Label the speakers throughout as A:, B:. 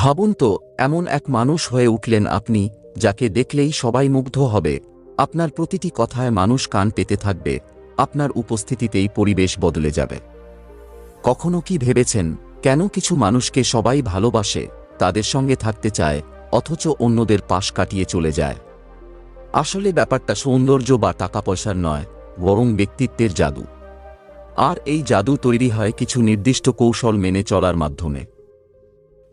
A: ভাবুন তো, এমন এক মানুষ হয়ে উঠলেন আপনি, যাকে দেখলেই সবাই মুগ্ধ হবে। আপনার প্রতিটি কথায় মানুষ কান পেতে থাকবে, আপনার উপস্থিতিতেই পরিবেশ বদলে যাবে। কখনো কি ভেবেছেন, কেন কিছু মানুষকে সবাই ভালোবাসে, তাদের সঙ্গে থাকতে চায়, অথচ অন্যদের পাশ কাটিয়ে চলে যায়? আসলে ব্যাপারটা সৌন্দর্য বা টাকা পয়সার নয়, বরং ব্যক্তিত্বের জাদু। আর এই জাদু তৈরি হয় কিছু নির্দিষ্ট কৌশল মেনে চলার মাধ্যমে।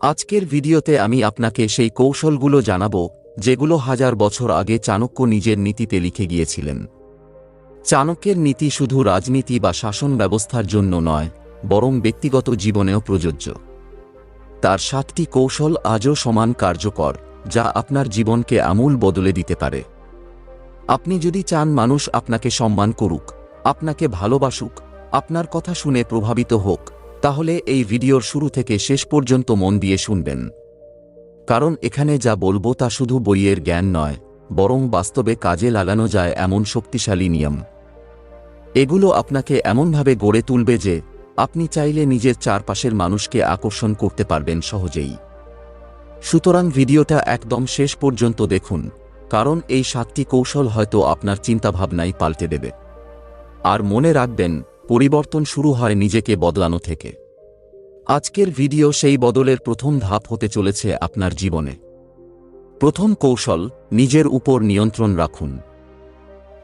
A: আজকের ভিডিওতে আমি আপনাকে সেই কৌশলগুলো জানাব, যেগুলো হাজার বছর আগে চাণক্য নিজের নীতিতে লিখে গিয়েছিলেন। চাণক্যের নীতি শুধু রাজনীতি বা শাসন ব্যবস্থার জন্য নয়, বরং ব্যক্তিগত জীবনেও প্রযোজ্য। তার সাতটি কৌশল আজও সমান কার্যকর, যা আপনার জীবনকে আমূল বদলে দিতে পারে। আপনি যদি চান মানুষ আপনাকে সম্মান করুক, আপনাকে ভালোবাসুক, আপনার কথা শুনে প্রভাবিত হোক তাহলে এই ভিডিওর শুরু থেকে শেষ পর্যন্ত মন দিয়ে শুনবেন। কারণ এখানে যা বলব তা শুধু বইয়ের জ্ঞান নয়, বরং বাস্তবে কাজে লাগানো যায় এমন শক্তিশালী নিয়ম। এগুলো আপনাকে এমনভাবে গড়ে তুলবে যে, আপনি চাইলে নিজের চারপাশের মানুষকে আকর্ষণ করতে পারবেন সহজেই। সুতরাং ভিডিওটা একদম শেষ পর্যন্ত দেখুন, কারণ এই সাতটি কৌশল হয়তো আপনার চিন্তাভাবনাই পাল্টে দেবে। আর মনে রাখবেন পরিবর্তন শুরু হয় নিজেকে বদলানো থেকে। আজকের ভিডিও সেই বদলের প্রথম ধাপ হতে চলেছে আপনার জীবনে। প্রথম কৌশল, নিজের উপর নিয়ন্ত্রণ রাখুন।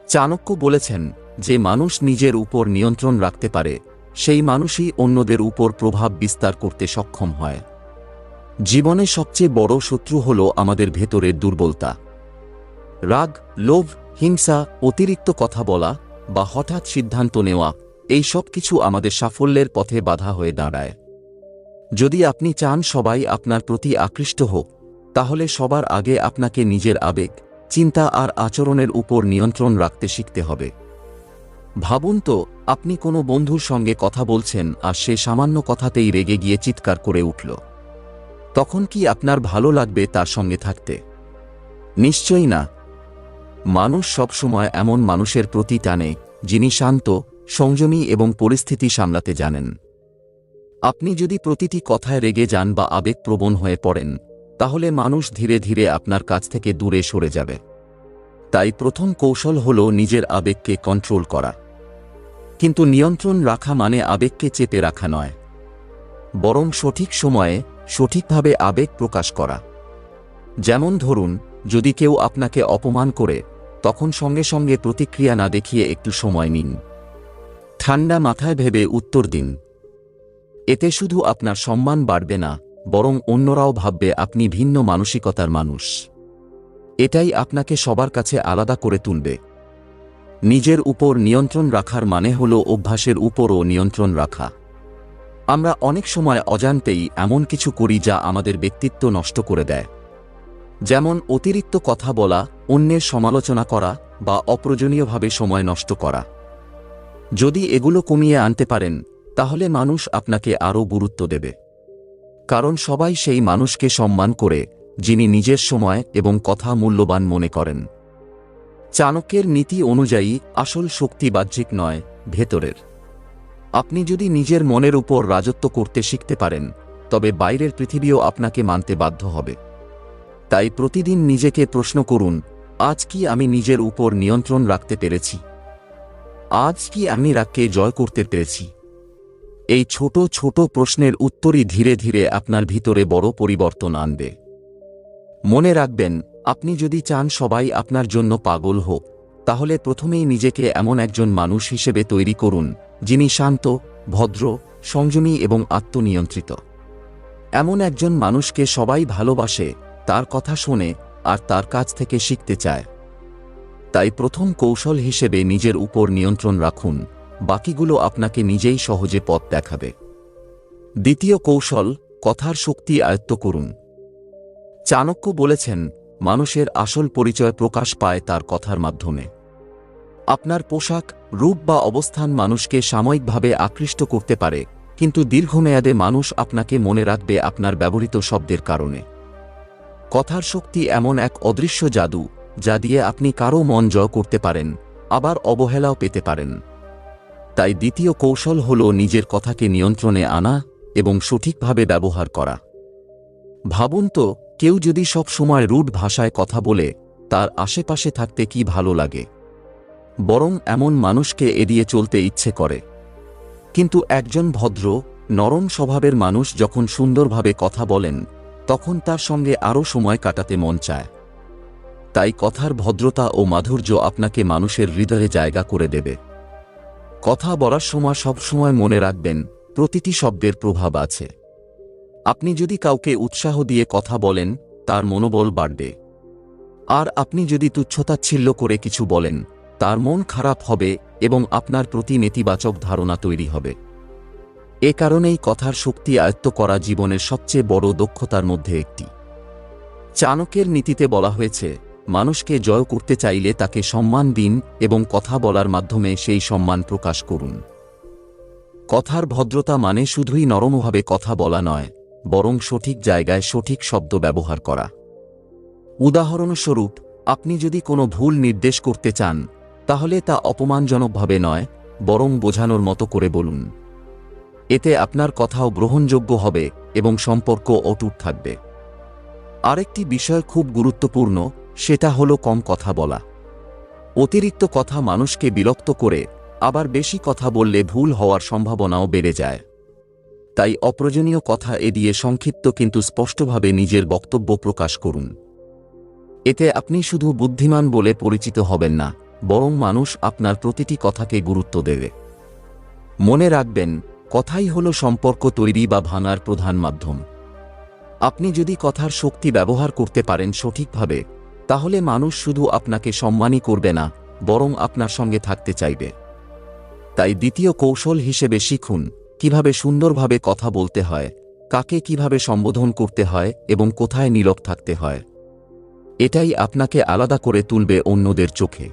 A: চাণক্য বলেছেন যে মানুষ নিজের উপর নিয়ন্ত্রণ রাখতে পারে, সেই মানুষই অন্যদের উপর প্রভাব বিস্তার করতে সক্ষম হয়। জীবনে সবচেয়ে বড় শত্রু হল আমাদের ভেতরের দুর্বলতা। রাগ, লোভ, হিংসা, অতিরিক্ত কথা বলা বা হঠাৎ সিদ্ধান্ত নেওয়া এই সব কিছু আমাদের সাফল্যের পথে বাধা হয়ে দাঁড়ায়। যদি আপনি চান সবাই আপনার প্রতি আকৃষ্ট হোক, তাহলে সবার আগে আপনাকে নিজের আবেগ, চিন্তা আর আচরণের উপর নিয়ন্ত্রণ রাখতে শিখতে হবে। ভাবুন তো, আপনি কোনো বন্ধুর সঙ্গে কথা বলছেন আর সে সামান্য কথাতেই রেগে গিয়ে চিৎকার করে উঠল। তখন কি আপনার ভালো লাগবে তার সঙ্গে থাকতে? নিশ্চয়ই না। মানুষ সবসময় এমন মানুষের প্রতি টানে, যিনি শান্ত সংযমী এবং পরিস্থিতি সামলাতে জানেন। আপনি যদি প্রতিটি কথায় রেগে যান বা আবেগপ্রবণ হয়ে পড়েন, তাহলে মানুষ ধীরে ধীরে আপনার কাছ থেকে দূরে সরে যাবে। তাই প্রথম কৌশল হল নিজের আবেগকে কন্ট্রোল করা। কিন্তু নিয়ন্ত্রণ রাখা মানে আবেগকে চেপে রাখা নয়। বরং সঠিক সময়ে সঠিকভাবে আবেগ প্রকাশ করা। যেমন ধরুন, যদি কেউ আপনাকে অপমান করে, তখন সঙ্গে সঙ্গে প্রতিক্রিয়া না দেখিয়ে একটু সময় নিন। ঠান্ডা মাথায় ভেবে উত্তর দিন। এতে শুধু আপনার সম্মান বাড়বে না, বরং অন্যরাও ভাববে আপনি ভিন্ন মানসিকতার মানুষ। এটাই আপনাকে সবার কাছে আলাদা করে তুলবে। নিজের উপর নিয়ন্ত্রণ রাখার মানে হল অভ্যাসের উপরও নিয়ন্ত্রণ রাখা। আমরা অনেক সময় অজান্তেই এমন কিছু করি যা আমাদের ব্যক্তিত্ব নষ্ট করে দেয়। যেমন অতিরিক্ত কথা বলা, অন্যের সমালোচনা করা বা অপ্রয়োজনীয়ভাবে সময় নষ্ট করা। যদি এগুলো কমিয়ে আনতে পারেন, তাহলে মানুষ আপনাকে আরও গুরুত্ব দেবে। কারণ সবাই সেই মানুষকে সম্মান করে, যিনি নিজের সময় এবং কথা মূল্যবান মনে করেন। চাণক্যের নীতি অনুযায়ী, আসল শক্তি বাহ্যিক নয়, ভেতরের। আপনি যদি নিজের মনের উপর রাজত্ব করতে শিখতে পারেন, তবে বাইরের পৃথিবীও আপনাকে মানতে বাধ্য হবে। তাই প্রতিদিন নিজেকে প্রশ্ন করুন, আজ কি আমি নিজের উপর নিয়ন্ত্রণ রাখতে পেরেছি? আজ কি আমি রাগকে জয় করতে পেরেছি? এই ছোট ছোট প্রশ্নের উত্তরই ধীরে ধীরে আপনার ভিতরে বড় পরিবর্তন আনবে। মনে রাখবেন, আপনি যদি চান সবাই আপনার জন্য পাগল হোক, তাহলে প্রথমেই নিজেকে এমন একজন মানুষ হিসেবে তৈরি করুন, যিনি শান্ত, ভদ্র, সংযমী এবং আত্মনিয়ন্ত্রিত। এমন একজন মানুষকে সবাই ভালোবাসে, তার কথা শোনে, আর তার কাছ থেকে শিখতে চায়। তাই প্রথম কৌশল হিসেবে নিজের উপর নিয়ন্ত্রণ রাখুন। বাকিগুলো আপনাকে নিজেই সহজে পথ দেখাবে। দ্বিতীয় কৌশল, কথার শক্তি আয়ত্ত করুন। চাণক্য বলেছেন, মানুষের আসল পরিচয় প্রকাশ পায় তার কথার মাধ্যমে। আপনার পোশাক, রূপ বা অবস্থান মানুষকে সাময়িকভাবে আকৃষ্ট করতে পারে, কিন্তু দীর্ঘমেয়াদে মানুষ আপনাকে মনে রাখবে আপনার ব্যবহৃত শব্দের কারণে। কথার শক্তি এমন এক অদৃশ্য জাদু যা দিয়ে আপনি কারও মন জয় করতে পারেন, আবার অবহেলাও পেতে পারেন। তাই দ্বিতীয় কৌশল হল নিজের কথাকে নিয়ন্ত্রণে আনা এবং সঠিকভাবে ব্যবহার করা। ভাবুন তো, কেউ যদি সব সময় রুট ভাষায় কথা বলে, তার আশেপাশে থাকতে কি ভালো লাগে? বরং এমন মানুষকে এড়িয়ে চলতে ইচ্ছে করে। কিন্তু একজন ভদ্র, নরম স্বভাবের মানুষ যখন সুন্দরভাবে কথা বলেন, তখন তার সঙ্গে আরও সময় কাটাতে মন চায়। তাই কথার ভদ্রতা ও মাধুর্য আপনাকে মানুষের হৃদয়ে জায়গা করে দেবে। কথা বলার সময় সবসময় মনে রাখবেন, প্রতিটি শব্দের প্রভাব আছে। আপনি যদি কাউকে উৎসাহ দিয়ে কথা বলেন, তার মনোবল বাড়বে। আর আপনি যদি তুচ্ছতাচ্ছিল্য করে কিছু বলেন, তার মন খারাপ হবে এবং আপনার প্রতি নেতিবাচক ধারণা তৈরি হবে। এ কারণেই কথার শক্তি আয়ত্ত করা জীবনের সবচেয়ে বড় দক্ষতার মধ্যে একটি। চাণকের নীতিতে বলা হয়েছে মানুষকে জয় করতে চাইলে তাকে সম্মান দিন এবং কথা বলার মাধ্যমে সেই সম্মান প্রকাশ করুন। কথার ভদ্রতা মানে শুধুই নরমভাবে কথা বলা নয়, বরং সঠিক জায়গায় সঠিক শব্দ ব্যবহার করা। উদাহরণস্বরূপ, আপনি যদি কোনো ভুল নির্দেশ করতে চান, তাহলে তা অপমানজনকভাবে নয়, বরং বোঝানোর মতো করে বলুন। এতে আপনার কথাও গ্রহণযোগ্য হবে এবং সম্পর্ক অটুট থাকবে। আরেকটি বিষয় খুব গুরুত্বপূর্ণ সেটা হলো কম কথা বলা। অতিরিক্ত কথা মানুষকে বিরক্ত করে, আবার বেশি কথা বললে ভুল হওয়ার সম্ভাবনাও বেড়ে যায়। তাই অপ্রয়োজনীয় কথা এড়িয়ে সংক্ষিপ্ত কিন্তু স্পষ্টভাবে নিজের বক্তব্য প্রকাশ করুন। এতে আপনি শুধু বুদ্ধিমান বলে পরিচিত হবেন না, বরং মানুষ আপনার প্রতিটি কথাকে গুরুত্ব দেবে। মনে রাখবেন, কথাই হল সম্পর্ক তৈরি বা ভাঙার প্রধান মাধ্যম। আপনি যদি কথার শক্তি ব্যবহার করতে পারেন সঠিকভাবে তাহলে মানুষ শুধু আপনাকে সম্মানই করবে না, বরং আপনার সঙ্গে থাকতে চাইবে। তাই দ্বিতীয় কৌশল হিসেবে শিখুন, কীভাবে সুন্দরভাবে কথা বলতে হয়, কাকে কীভাবে সম্বোধন করতে হয় এবং কোথায় নীরব থাকতে হয়। এটাই আপনাকে আলাদা করে তুলবে অন্যদের চোখে।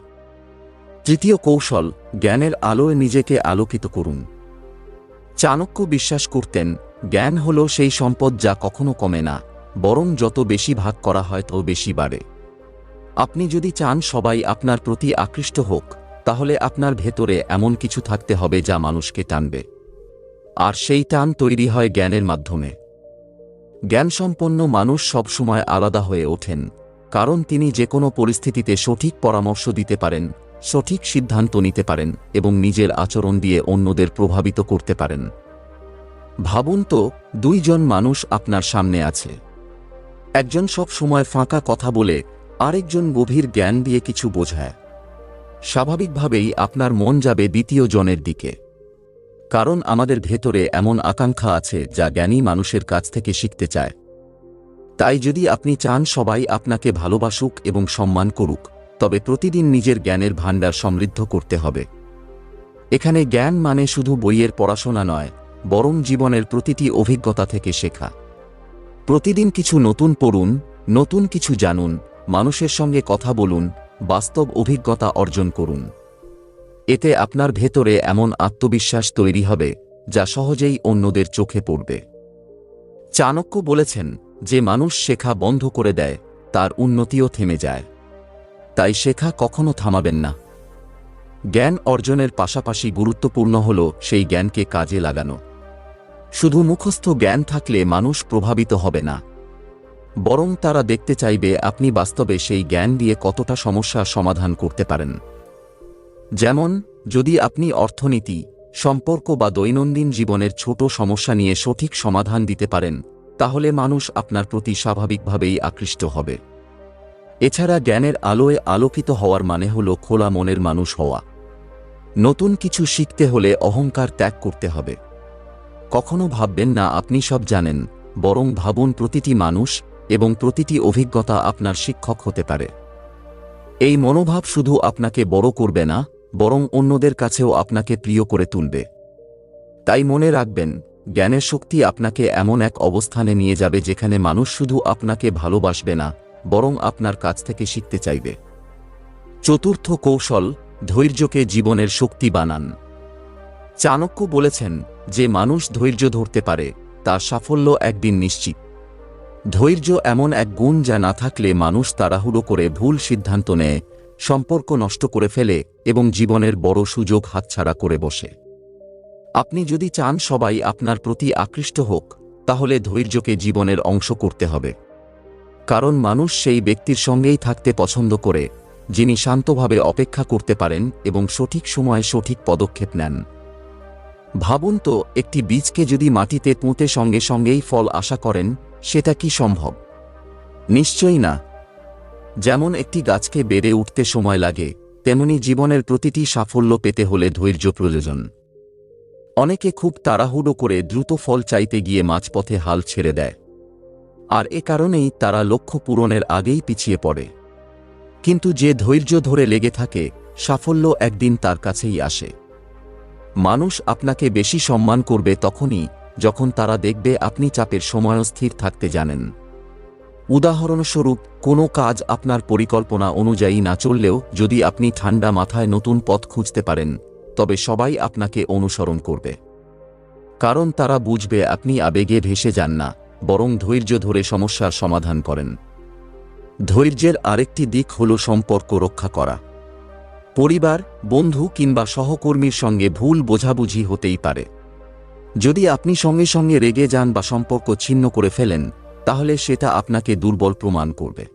A: তৃতীয় কৌশল, জ্ঞানের আলোয় নিজেকে আলোকিত করুন। চাণক্য বিশ্বাস করতেন, জ্ঞান হল সেই সম্পদ যা কখনো কমে না, বরং যত বেশি ভাগ করা হয় তত বেশি বাড়ে। আপনি যদি চান সবাই আপনার প্রতি আকৃষ্ট হোক, তাহলে আপনার ভেতরে এমন কিছু থাকতে হবে যা মানুষকে টানবে। আর সেই টান তৈরি হয় জ্ঞানের মাধ্যমে। জ্ঞানসম্পন্ন মানুষ সবসময় আলাদা হয়ে ওঠেন, কারণ তিনি যে কোনো পরিস্থিতিতে সঠিক পরামর্শ দিতে পারেন, সঠিক সিদ্ধান্ত নিতে পারেন এবং নিজের আচরণ দিয়ে অন্যদের প্রভাবিত করতে পারেন। ভাবুন তো, দুইজন মানুষ আপনার সামনে আছে। একজন সব সময় ফাঁকা কথা বলে আরেকজন গভীর জ্ঞান দিয়ে কিছু বোঝায়। স্বাভাবিকভাবেই আপনার মন যাবে দ্বিতীয় জনের দিকে। কারণ আমাদের ভেতরে এমন আকাঙ্ক্ষা আছে যা জ্ঞানী মানুষের কাছ থেকে শিখতে চায়। তাই যদি আপনি চান সবাই আপনাকে ভালোবাসুক এবং সম্মান করুক, তবে প্রতিদিন নিজের জ্ঞানের ভাণ্ডার সমৃদ্ধ করতে হবে। এখানে জ্ঞান মানে শুধু বইয়ের পড়াশোনা নয়, বরং জীবনের প্রতিটি অভিজ্ঞতা থেকে শেখা। প্রতিদিন কিছু নতুন পড়ুন, নতুন কিছু জানুন মানুষের সঙ্গে কথা বলুন, বাস্তব অভিজ্ঞতা অর্জন করুন। এতে আপনার ভেতরে এমন আত্মবিশ্বাস তৈরি হবে, যা সহজেই অন্যদের চোখে পড়বে। চাণক্য বলেছেন যে মানুষ শেখা বন্ধ করে দেয়, তার উন্নতিও থেমে যায়। তাই শেখা কখনো থামাবেন না। জ্ঞান অর্জনের পাশাপাশি গুরুত্বপূর্ণ হল সেই জ্ঞানকে কাজে লাগানো। শুধু মুখস্থ জ্ঞান থাকলে মানুষ প্রভাবিত হবে না। বরং তারা দেখতে চাইবে আপনি বাস্তবে সেই জ্ঞান দিয়ে কতটা সমস্যার সমাধান করতে পারেন। যেমন, যদি আপনি অর্থনীতি, সম্পর্ক বা দৈনন্দিন জীবনের ছোট সমস্যা নিয়ে সঠিক সমাধান দিতে পারেন, তাহলে মানুষ আপনার প্রতি স্বাভাবিকভাবেই আকৃষ্ট হবে। এছাড়া জ্ঞানের আলোয় আলোকিত হওয়ার মানে হল খোলা মনের মানুষ হওয়া। নতুন কিছু শিখতে হলে অহংকার ত্যাগ করতে হবে। কখনো ভাববেন না আপনি সব জানেন, বরং ভাবুন প্রতিটি মানুষ এবং প্রতিটি অভিজ্ঞতা আপনার শিক্ষক হতে পারে। এই মনোভাব শুধু আপনাকে বড় করবে না, বরং অন্যদের কাছেও আপনাকে প্রিয় করে তুলবে। তাই মনে রাখবেন, জ্ঞানের শক্তি আপনাকে এমন এক অবস্থানে নিয়ে যাবে যেখানে মানুষ শুধু আপনাকে ভালোবাসবে না, বরং আপনার কাছ থেকে শিখতে চাইবে। চতুর্থ কৌশল, ধৈর্যকে জীবনের শক্তি বানান। চাণক্য বলেছেন, যে মানুষ ধৈর্য ধরতে পারে, তার সাফল্য একদিন নিশ্চিত। ধৈর্য এমন এক গুণ যা না থাকলে মানুষ তাড়াহুড়ো করে ভুল সিদ্ধান্ত নেয়, সম্পর্ক নষ্ট করে ফেলে এবং জীবনের বড় সুযোগ হাতছাড়া করে বসে। আপনি যদি চান সবাই আপনার প্রতি আকৃষ্ট হোক, তাহলে ধৈর্যকে জীবনের অংশ করতে হবে। কারণ মানুষ সেই ব্যক্তির সঙ্গেই থাকতে পছন্দ করে, যিনি শান্তভাবে অপেক্ষা করতে পারেন এবং সঠিক সময়ে সঠিক পদক্ষেপ নেন। ভাবুন তো, একটি বীজকে যদি মাটিতে পুঁতে সঙ্গে সঙ্গেই ফল আশা করেন সেটা কি সম্ভব? নিশ্চয়ই না। যেমন একটি গাছকে বেড়ে উঠতে সময় লাগে, তেমনি জীবনের প্রতিটি সাফল্য পেতে হলে ধৈর্য প্রয়োজন। অনেকে খুব তাড়াহুড়ো করে দ্রুত ফল চাইতে গিয়ে মাঝপথে হাল ছেড়ে দেয়। আর এ কারণেই তারা লক্ষ্য পূরণের আগেই পিছিয়ে পড়ে। কিন্তু যে ধৈর্য ধরে লেগে থাকে, সাফল্য একদিন তার কাছেই আসে। মানুষ আপনাকে বেশি সম্মান করবে তখনই যখন তারা দেখবে আপনি চাপের সময়ও স্থির থাকতে জানেন। উদাহরণস্বরূপ, কোনো কাজ আপনার পরিকল্পনা অনুযায়ী না চললেও যদি আপনি ঠান্ডা মাথায় নতুন পথ খুঁজতে পারেন, তবে সবাই আপনাকে অনুসরণ করবে। কারণ তারা বুঝবে আপনি আবেগে ভেসে যান না, বরং ধৈর্য ধরে সমস্যার সমাধান করেন। ধৈর্যের আরেকটি দিক হল সম্পর্ক রক্ষা করা। পরিবার, বন্ধু কিংবা সহকর্মীর সঙ্গে ভুল বোঝাবুঝি হতেই পারে। যদি আপনি সঙ্গে সঙ্গে রেগে যান বা সম্পর্ক ছিন্ন করে ফেলেন, তাহলে সেটা আপনাকে দুর্বল প্রমাণ করবে।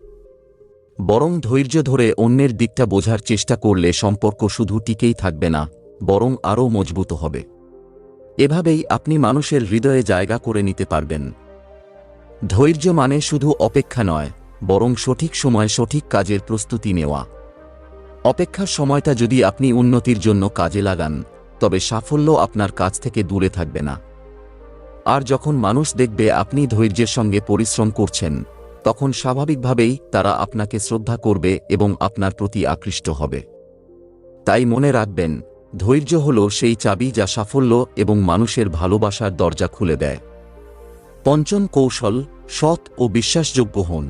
A: বরং ধৈর্য ধরে অন্যের দিকটা বোঝার চেষ্টা করলে সম্পর্ক শুধু টিকেই থাকবে না, বরং আরও মজবুত হবে। এভাবেই আপনি মানুষের হৃদয়ে জায়গা করে নিতে পারবেন। ধৈর্য মানে শুধু অপেক্ষা নয়, বরং সঠিক সময়ে সঠিক কাজের প্রস্তুতি নেওয়া। অপেক্ষার সময়টা যদি আপনি উন্নতির জন্য কাজে লাগান তবে সাফল্য আপনার কাছ থেকে দূরে থাকবে না। আর যখন মানুষ দেখবে আপনি ধৈর্যের সঙ্গে পরিশ্রম করছেন, তখন স্বাভাবিকভাবেই তারা আপনাকে শ্রদ্ধা করবে এবং আপনার প্রতি আকৃষ্ট হবে। তাই মনে রাখবেন, ধৈর্য হল সেই চাবি যা সাফল্য এবং মানুষের ভালোবাসার দরজা খুলে দেয়। পঞ্চম কৌশল, সৎ ও বিশ্বাসযোগ্য হন।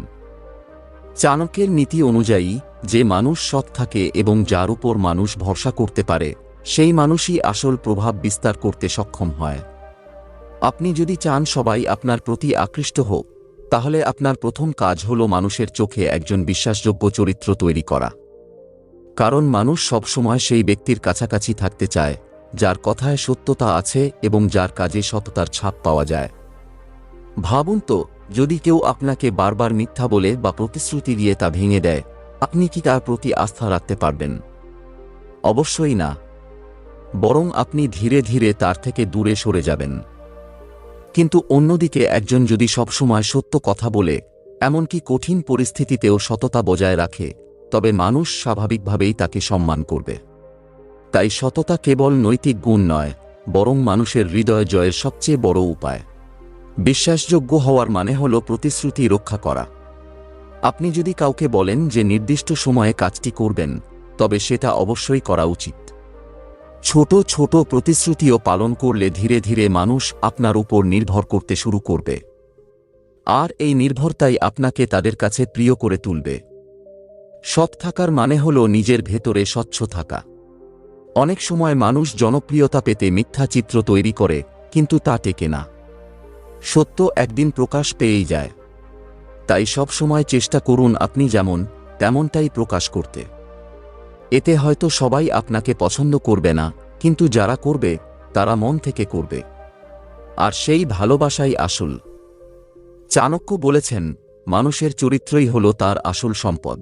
A: চাণক্যের নীতি অনুযায়ী, যে মানুষ সৎ থাকে এবং যার উপর মানুষ ভরসা করতে পারে সেই মানুষই আসল প্রভাব বিস্তার করতে সক্ষম হয়। আপনি যদি চান সবাই আপনার প্রতি আকৃষ্ট হোক, তাহলে আপনার প্রথম কাজ হল মানুষের চোখে একজন বিশ্বাসযোগ্য চরিত্র তৈরি করা। কারণ মানুষ সবসময় সেই ব্যক্তির কাছাকাছি থাকতে চায়, যার কথায় সত্যতা আছে এবং যার কাজে সততার ছাপ পাওয়া যায়। ভাবুন তো, যদি কেউ আপনাকে বারবার মিথ্যা বলে বা প্রতিশ্রুতি দিয়ে তা ভেঙে দেয়, আপনি কি তার প্রতি আস্থা রাখতে পারবেন? অবশ্যই না। বরং আপনি ধীরে ধীরে তার থেকে দূরে সরে যাবেন। কিন্তু অন্যদিকে একজন যদি সবসময় সত্য কথা বলে, এমনকি কঠিন পরিস্থিতিতেও সততা বজায় রাখে, তবে মানুষ স্বাভাবিকভাবেই তাকে সম্মান করবে। তাই সততা কেবল নৈতিক গুণ নয়, বরং মানুষের হৃদয় জয়ের সবচেয়ে বড় উপায়। বিশ্বাসযোগ্য হওয়ার মানে হল প্রতিশ্রুতি রক্ষা করা। আপনি যদি কাউকে বলেন যে নির্দিষ্ট সময়ে কাজটি করবেন, তবে সেটা অবশ্যই করা উচিত। ছোট ছোট প্রতিশ্রুতিও পালন করলে ধীরে ধীরে মানুষ আপনার উপর নির্ভর করতে শুরু করবে। আর এই নির্ভরতাই আপনাকে তাদের কাছে প্রিয় করে তুলবে। সৎ থাকার মানে হল নিজের ভেতরে স্বচ্ছ থাকা। অনেক সময় মানুষ জনপ্রিয়তা পেতে মিথ্যা চিত্র তৈরি করে, কিন্তু তা টেকে না। সত্য একদিন প্রকাশ পেয়েই যায়। তাই সব সময় চেষ্টা করুন আপনি যেমন, তেমনটাই প্রকাশ করতে। এতে হয়তো সবাই আপনাকে পছন্দ করবে না, কিন্তু যারা করবে, তারা মন থেকে করবে। আর সেই ভালোবাসাই আসল। চাণক্য বলেছেন, মানুষের চরিত্রই হল তার আসল সম্পদ।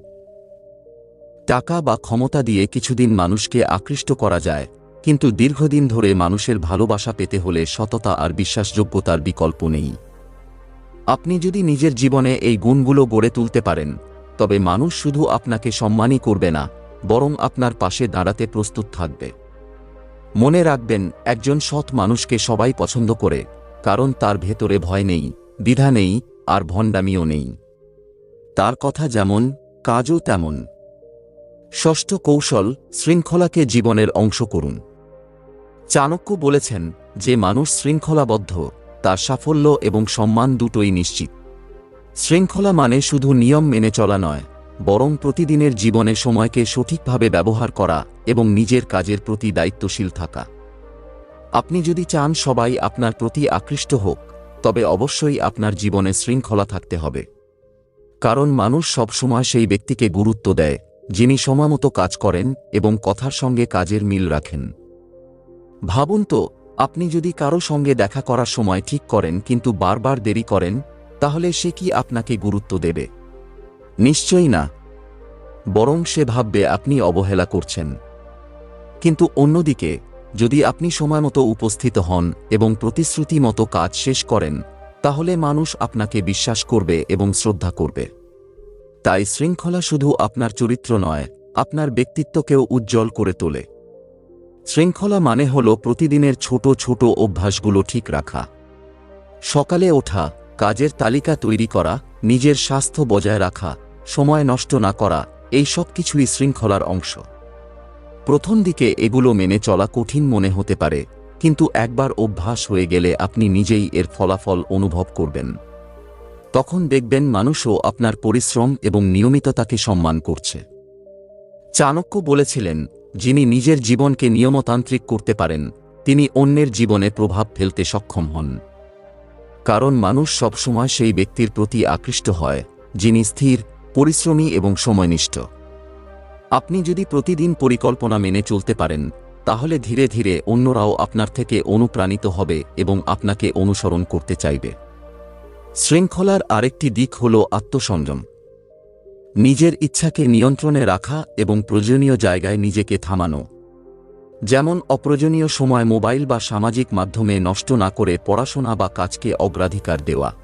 A: টাকা বা ক্ষমতা দিয়ে কিছুদিন মানুষকে আকৃষ্ট করা যায়, কিন্তু দীর্ঘদিন ধরে মানুষের ভালোবাসা পেতে হলে সততা আর বিশ্বাসযোগ্যতার বিকল্প নেই। আপনি যদি নিজের জীবনে এই গুণগুলো গড়ে তুলতে পারেন, তবে মানুষ শুধু আপনাকে সম্মানই করবে না বরং আপনার পাশে দাঁড়াতে প্রস্তুত থাকবে। মনে রাখবেন, একজন সৎ মানুষকে সবাই পছন্দ করে, কারণ তার ভেতরে ভয় নেই, দ্বিধা নেই, আর ভণ্ডামিও নেই। তার কথা যেমন, কাজও তেমন। ষষ্ঠ কৌশল, শৃঙ্খলাকে জীবনের অংশ করুন। চাণক্য বলেছেন যে, মানুষ শৃঙ্খলাবদ্ধ, তার সাফল্য এবং সম্মান দুটোই নিশ্চিত। শৃঙ্খলা মানে শুধু নিয়ম মেনে চলা নয় বরং প্রতিদিনের জীবনে সময়কে সঠিকভাবে ব্যবহার করা এবং নিজের কাজের প্রতি দায়িত্বশীল থাকা। আপনি যদি চান সবাই আপনার প্রতি আকৃষ্ট হোক, তবে অবশ্যই আপনার জীবনে শৃঙ্খলা থাকতে হবে। কারণ মানুষ সবসময় সেই ব্যক্তিকে গুরুত্ব দেয়, যিনি সময়মতো কাজ করেন এবং কথার সঙ্গে কাজের মিল রাখেন। ভাবুন তো, আপনি যদি কারও সঙ্গে দেখা করার সময় ঠিক করেন কিন্তু বারবার দেরি করেন, তাহলে সে কি আপনাকে গুরুত্ব দেবে? নিশ্চয়ই না। বরং সে ভাববে আপনি অবহেলা করছেন। কিন্তু অন্যদিকে, যদি আপনি সময়মতো উপস্থিত হন এবং প্রতিশ্রুতি মতো কাজ শেষ করেন, তাহলে মানুষ আপনাকে বিশ্বাস করবে এবং শ্রদ্ধা করবে। তাই শৃঙ্খলা শুধু আপনার চরিত্র নয়, আপনার ব্যক্তিত্বকেও উজ্জ্বল করে তোলে। শৃঙ্খলা মানে হল প্রতিদিনের ছোট ছোট অভ্যাসগুলো ঠিক রাখা। সকালে ওঠা, কাজের তালিকা তৈরি করা, নিজের স্বাস্থ্য বজায় রাখা সময় নষ্ট না করা এই সব কিছুই শৃঙ্খলার অংশ। প্রথম দিকে এগুলো মেনে চলা কঠিন মনে হতে পারে, কিন্তু একবার অভ্যাস হয়ে গেলে আপনি নিজেই এর ফলাফল অনুভব করবেন। তখন দেখবেন মানুষও আপনার পরিশ্রম এবং নিয়মিততাকে সম্মান করছে। চাণক্য বলেছিলেন, যিনি নিজের জীবনকে নিয়মতান্ত্রিক করতে পারেন, তিনি অন্যের জীবনে প্রভাব ফেলতে সক্ষম হন। কারণ মানুষ সবসময় সেই ব্যক্তির প্রতি আকৃষ্ট হয়, যিনি স্থির পরিশ্রমী এবং সময়নিষ্ঠ। আপনি যদি প্রতিদিন পরিকল্পনা মেনে চলতে পারেন, তাহলে ধীরে ধীরে অন্যরাও আপনার থেকে অনুপ্রাণিত হবে এবং আপনাকে অনুসরণ করতে চাইবে। শৃঙ্খলার আরেকটি দিক হল আত্মসংযম। নিজের ইচ্ছাকে নিয়ন্ত্রণে রাখা এবং প্রয়োজনীয় জায়গায় নিজেকে থামানো। যেমন অপ্রয়োজনীয় সময় মোবাইল বা সামাজিক মাধ্যমে নষ্ট না করে পড়াশোনা বা কাজকে অগ্রাধিকার দেওয়া।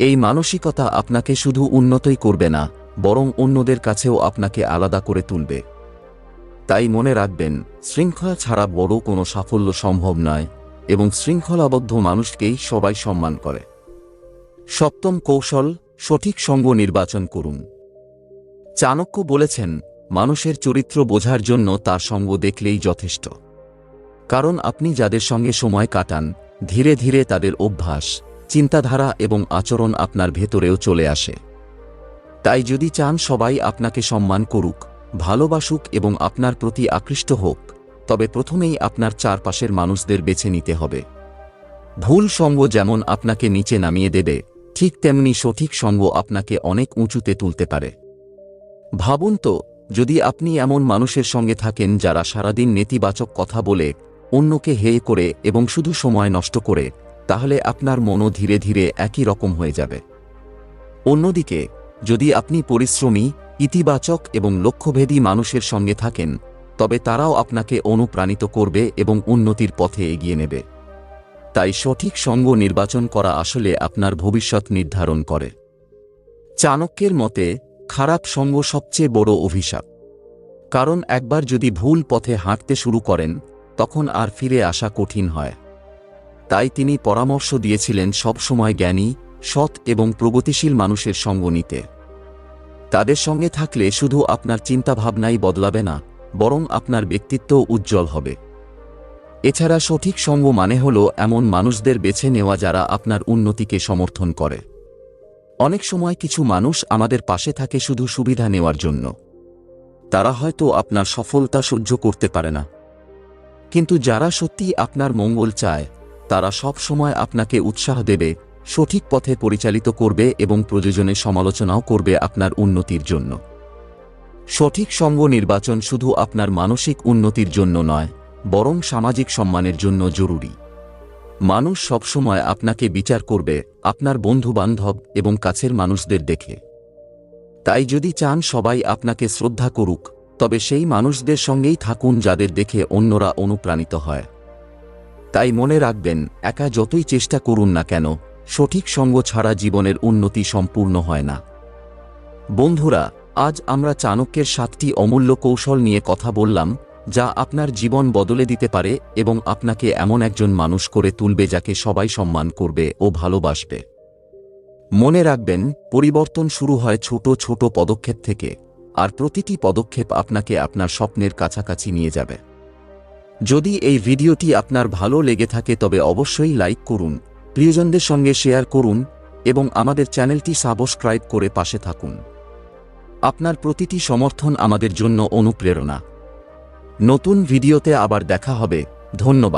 A: এই মানসিকতা আপনাকে শুধু উন্নতই করবে না, বরং অন্যদের কাছেও আপনাকে আলাদা করে তুলবে। তাই মনে রাখবেন, শৃঙ্খলা ছাড়া বড় কোনো সাফল্য সম্ভব নয় এবং শৃঙ্খলাবদ্ধ মানুষকেই সবাই সম্মান করে। সপ্তম কৌশল, সঠিক সঙ্গ নির্বাচন করুন। চাণক্য বলেছেন, মানুষের চরিত্র বোঝার জন্য তার সঙ্গ দেখলেই যথেষ্ট। কারণ আপনি যাদের সঙ্গে সময় কাটান, ধীরে ধীরে তাদের অভ্যাস চিন্তাধারা এবং আচরণ আপনার ভেতরেও চলে আসে। তাই যদি চান সবাই আপনাকে সম্মান করুক, ভালোবাসুক এবং আপনার প্রতি আকৃষ্ট হোক, তবে প্রথমেই আপনার চারপাশের মানুষদের বেছে নিতে হবে। ভুল সঙ্গ যেমন আপনাকে নিচে নামিয়ে দেবে, ঠিক তেমনি সঠিক সঙ্গ আপনাকে অনেক উঁচুতে তুলতে পারে। ভাবুন তো, যদি আপনি এমন মানুষের সঙ্গে থাকেন যারা সারাদিন নেতিবাচক কথা বলে, অন্যকে হেয় করে এবং শুধু সময় নষ্ট করে তাহলে আপনার মনও ধীরে ধীরে একই রকম হয়ে যাবে। অন্যদিকে, যদি আপনি পরিশ্রমী, ইতিবাচক এবং লক্ষ্যভেদী মানুষের সঙ্গে থাকেন, তবে তারাও আপনাকে অনুপ্রাণিত করবে এবং উন্নতির পথে এগিয়ে নেবে। তাই সঠিক সঙ্গ নির্বাচন করা আসলে আপনার ভবিষ্যৎ নির্ধারণ করে। চাণক্যের মতে, খারাপ সঙ্গ সবচেয়ে বড় অভিশাপ। কারণ একবার যদি ভুল পথে হাঁটতে শুরু করেন, তখন আর ফিরে আসা কঠিন হয়। তাই তিনি পরামর্শ দিয়েছিলেন সবসময় জ্ঞানী, সৎ এবং প্রগতিশীল মানুষের সঙ্গ নিতে। তাদের সঙ্গে থাকলে শুধু আপনার চিন্তাভাবনাই বদলাবে না, বরং আপনার ব্যক্তিত্ব উজ্জ্বল হবে। এছাড়া সঠিক সঙ্গ মানে হল এমন মানুষদের বেছে নেওয়া যারা আপনার উন্নতিকে সমর্থন করে। অনেক সময় কিছু মানুষ আমাদের পাশে থাকে শুধু সুবিধা নেওয়ার জন্য। তারা হয়তো আপনার সফলতা সহ্য করতে পারে না। কিন্তু যারা সত্যি আপনার মঙ্গল চায় তারা সব সময় আপনাকে উৎসাহ দেবে, সঠিক পথে পরিচালিত করবে এবং প্রয়োজনে সমালোচনাও করবে আপনার উন্নতির জন্য। সঠিক সঙ্গ নির্বাচন শুধু আপনার মানসিক উন্নতির জন্য নয়, বরং সামাজিক সম্মানের জন্য জরুরি। মানুষ সবসময় আপনাকে বিচার করবে, আপনার বন্ধুবান্ধব এবং কাছের মানুষদের দেখে। তাই যদি চান সবাই আপনাকে শ্রদ্ধা করুক, তবে সেই মানুষদের সঙ্গেই থাকুন যাদের দেখে অন্যরা অনুপ্রাণিত হয়। তাই মনে রাখবেন, একা যতই চেষ্টা করুন না কেন, সঠিক সঙ্গ ছাড়া জীবনের উন্নতি সম্পূর্ণ হয় না। বন্ধুরা, আজ আমরা চাণক্যের সাতটি অমূল্য কৌশল নিয়ে কথা বললাম, যা আপনার জীবন বদলে দিতে পারে এবং আপনাকে এমন একজন মানুষ করে তুলবে যাকে সবাই সম্মান করবে ও ভালোবাসবে। মনে রাখবেন, পরিবর্তন শুরু হয় ছোট ছোট পদক্ষেপ থেকে, আর প্রতিটি পদক্ষেপ আপনাকে আপনার স্বপ্নের কাছাকাছি নিয়ে যাবে। যদি এই ভিডিওটি আপনার ভালো লেগে থাকে তবে অবশ্যই লাইক করুন, প্রিয়জনদের সঙ্গে শেয়ার করুন এবং আমাদের চ্যানেলটি সাবস্ক্রাইব করে পাশে থাকুন। আপনার প্রতিটি সমর্থন আমাদের জন্য অনুপ্রেরণা। নতুন ভিডিওতে আবার দেখা হবে। ধন্যবাদ।